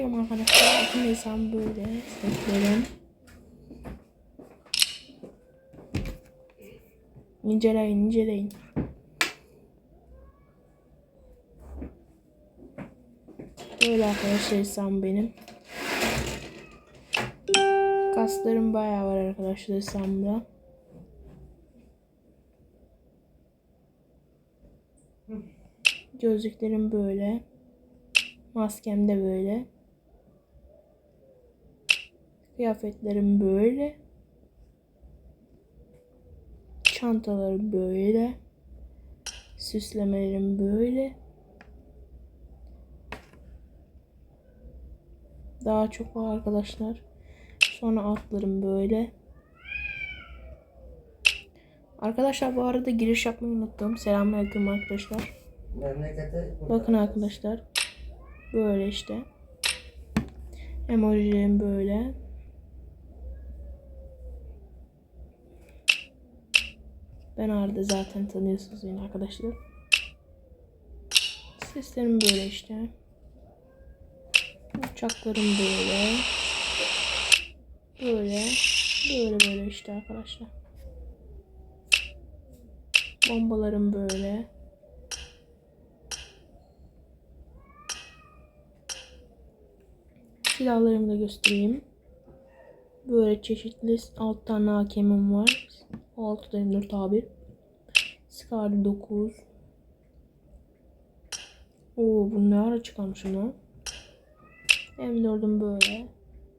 Bakıyorum arkadaşlar. Bütün hesabım böyle. Setlerim. İnceleyin, inceleyin. Böyle arkadaşlar hesabım benim. Kaslarım bayağı var arkadaşlar hesabımda. Gözlüklerim böyle. Maskem de böyle. Kıyafetlerim böyle. Çantalarım böyle. Süslemelerim böyle. Daha çok var arkadaşlar. Sonra altlarım böyle. Arkadaşlar bu arada giriş yapmayı unuttum. Selamünaleyküm arkadaşlar. Memlekete Bakın arkadaşlar. Böyle işte. Emojilerim böyle. Ben Arda zaten tanıyorsunuz yine arkadaşlar. Seslerim böyle işte. Uçaklarım böyle. Böyle. Böyle böyle işte arkadaşlar. Bombalarım böyle. Silahlarımı da göstereyim. Böyle çeşitli 6 tane hakemim var. 6 da 24 abi. Scar 9. Oo bu ne ara çıkarmışım lan. M4'üm böyle.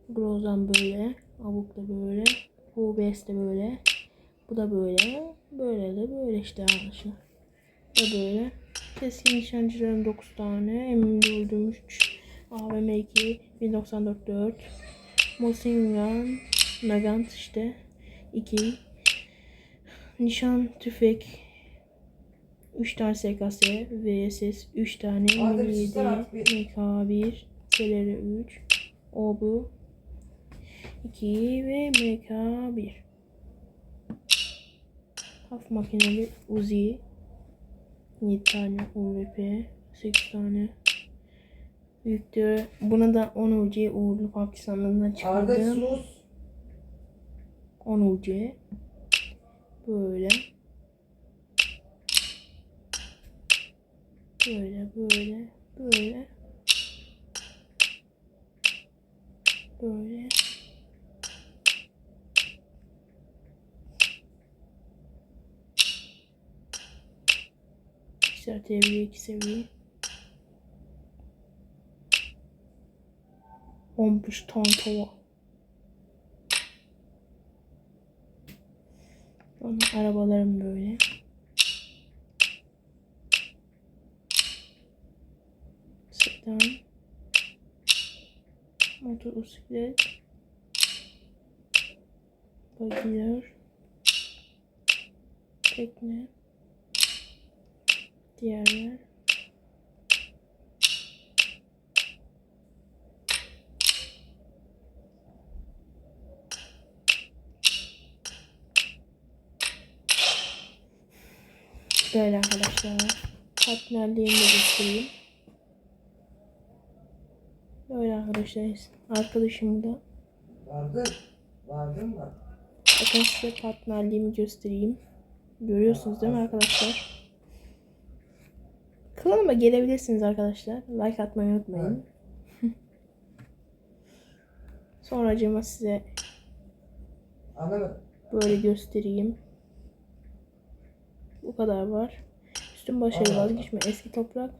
Grozan böyle. Avuk da böyle. UBS de böyle. Bu da böyle. Böyle de böyle işte arkadaşlar. Bu böyle. Keskin nişancılarım 9 tane. M4'üm 3. AVM 2. 1094 4. Mosingan. Nagant işte. 2. Nişan tüfek 3 tane SKS, VSS 3 tane, Mini 7, bir start bir. MK1, Seleri 3, Obu 2 ve MK1. Haf makineli Uzi 7 tane UVP 8 tane Büyüktür. Buna da 10 UC uğurlu PUBG sandığından Arda çıkardım. sus. 10 UC. Böyle. Böyle böyle böyle. Böyle. İşte seviye iki seviye. 15 ton tava. Sonra arabalarım böyle. Sedan. Motosiklet. Bagiler. Tekne. Diğerler. Böyle arkadaşlar. Partnerliğimi göstereyim. Böyle arkadaşlar. Arkadaşım da. Vardı. Vardın mı? Bakın size partnerliğimi göstereyim. Görüyorsunuz değil mi arkadaşlar? Kanalıma gelebilirsiniz arkadaşlar. Like atmayı unutmayın. Sonracığıma size Anlamadım. böyle göstereyim. Kadar var. Üstün başarı vazgeçme. Eski toprak.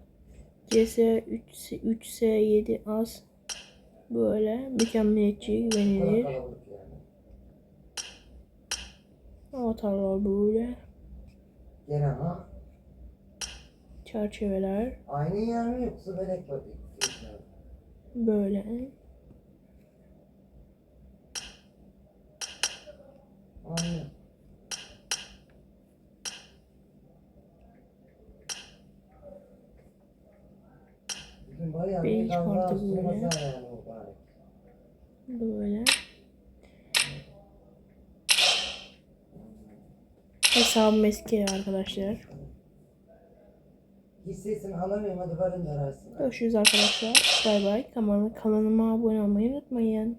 CS 3 3S7 az. Böyle mükemmeliyetçi güvenilir. Avatarlar böyle. Gene ha. Çerçeveler Aynı yer mi yoksa belek var? böyle. Aynı. Bir astırmasa böyle. Böyle. Hesabım eski arkadaşlar. hissesini alamıyorum hadi varın arasına. Görüşürüz arkadaşlar. Bay bay. Kanalıma abone olmayı unutmayın.